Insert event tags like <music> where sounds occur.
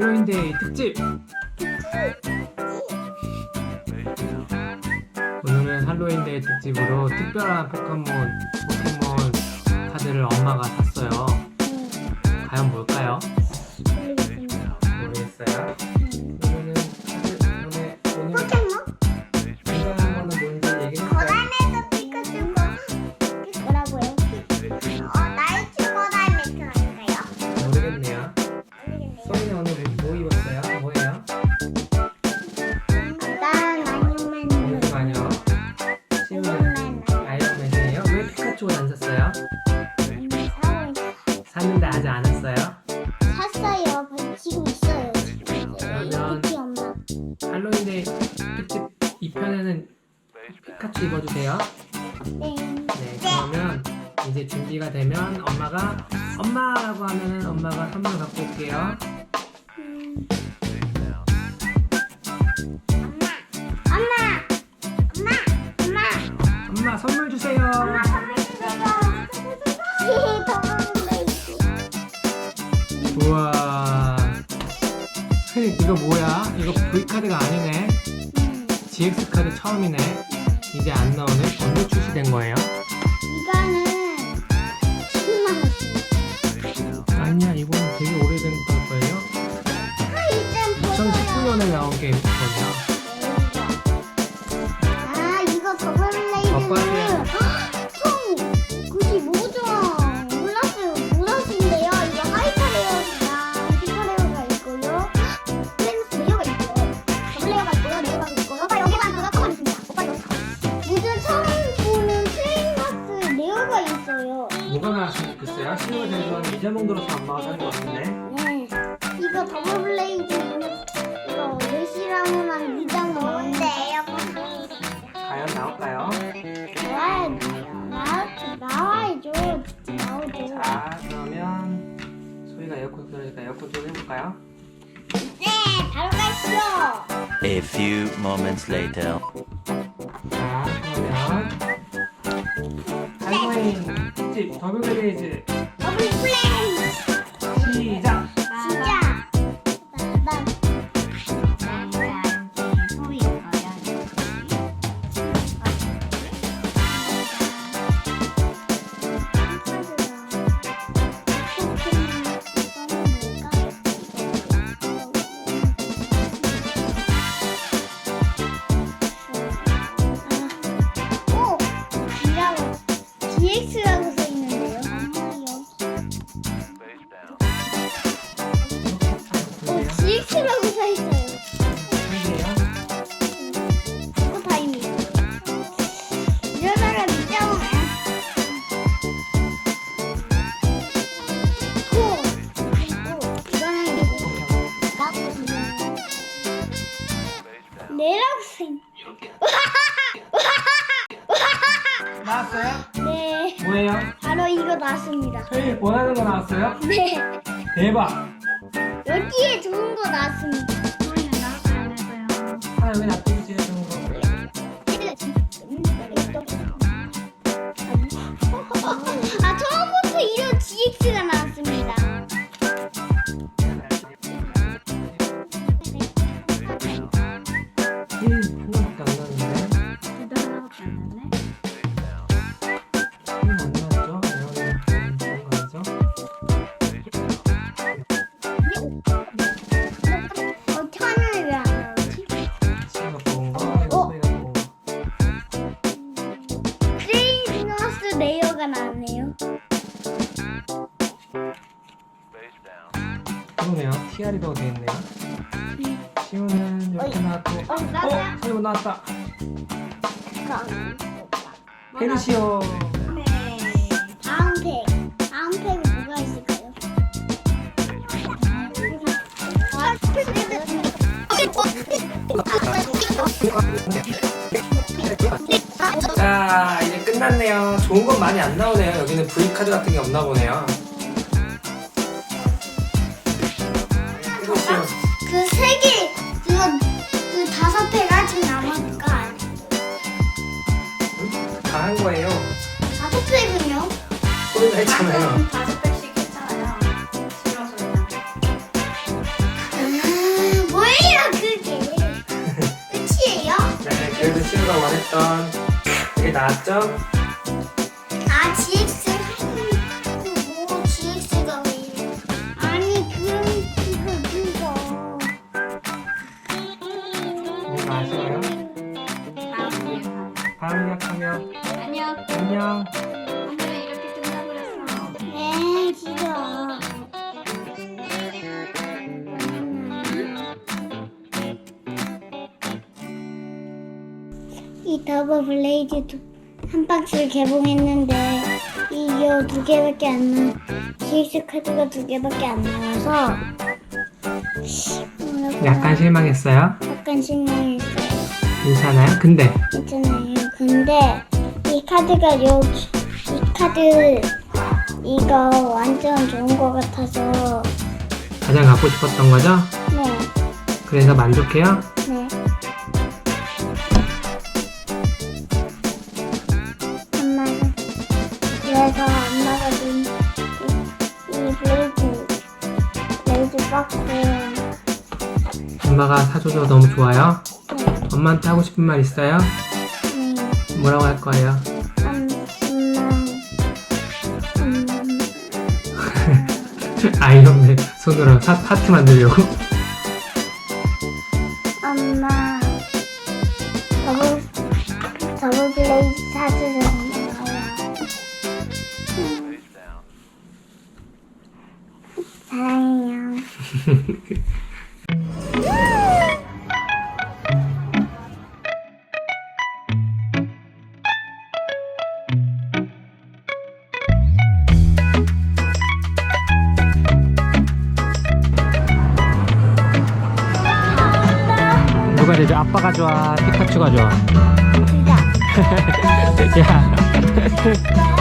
할로윈데이 특집! 오늘은 할로윈데이 특집으로 특별한 포켓몬, 포켓몬 카드를 엄마가 샀어요. 과연 뭘까요? 모르겠어요. 2편에는 피카츄 입어주세요. 네. 네, 그러면 이제 준비가 되면 엄마가 엄마라고 하면은 엄마가 선물 갖고 올게요. 음. 엄마. 엄마. 엄마. 엄마. 선물 주세요. 엄마 선물 주세요. 우와. 이거 뭐야? 이거 V 카드가 아니네. 음. GX 카드 처음이네. 이제 안 나오네. 언제 출시된 거예요? 이거는 10만 원씩. 아니야, 이거는 되게 오래된 걸 거예요. 하이젠 2019년에 나온 게임이거든요. 신호가 제일 좋아하는 이자몽 들어서 엄마가 산것 같은데. 네 이거 더블 블레이드 이거 레시라모만 위장 넣었는데요 과연 나올까요? 나와야 나 나와야죠. 나오죠. 자, 그러면 소희가 에어컨 틀으니까 에어컨 좀 해볼까요? 네, 바로 가시죠. A few moments later. 자, 그러면 할로윈 특집 더블그레이즈 더블 플레이. 시작! 시작. DX라 내라고 써 있... 나왔어요? 네, 뭐예요? 바로 이거 나왔습니다. 소희 원하는 거 나왔어요? 네, 대박! 여기에 좋은 거 나왔습니다. 하나 여기 놔 음, 음? 어 어? 레이어가 나왔네요. 그러네요. TR이라고 되어 있네요. 나왔고 어. 어? 나왔다. 네. 페르시오 다음 팩. 다음 팩은 뭐가 있을까요? 아, 자 이제 끝났네요. 좋은 건 많이 안 나오네요. 여기는 V 카드 같은 게 없나 보네요. 아직까지 괜찮아요. 뭐예요? 그게? <laughs> 끝이에요? 네, 그래도 실험을 했던 그게 나왔죠? 이 더블 블레이드 두- 한 박스를 개봉했는데 이거 두 개밖에 안 나. GX 카드가 두 개밖에 안 나와서 음, 약간 실망했어요? 약간 실망했어요. 괜찮아요? 근데 있잖아요. 근데 이 카드가 여기 이 카드 이거 완전 좋은 것 같아서 가장 갖고 싶었던 거죠? 네, 그래서 만족해요? 네. 엄마가 사줘서 너무 좋아요? 엄마한테 하고 싶은 말 있어요? 네. 뭐라고 할 거예요? 음, 엄마 음, <laughs> 아이언맨 손으로 사, 하트 만들려고? <laughs> 누가 되죠? 아빠가 좋아? 피카츄가 좋아? 둘 다. <laughs> 야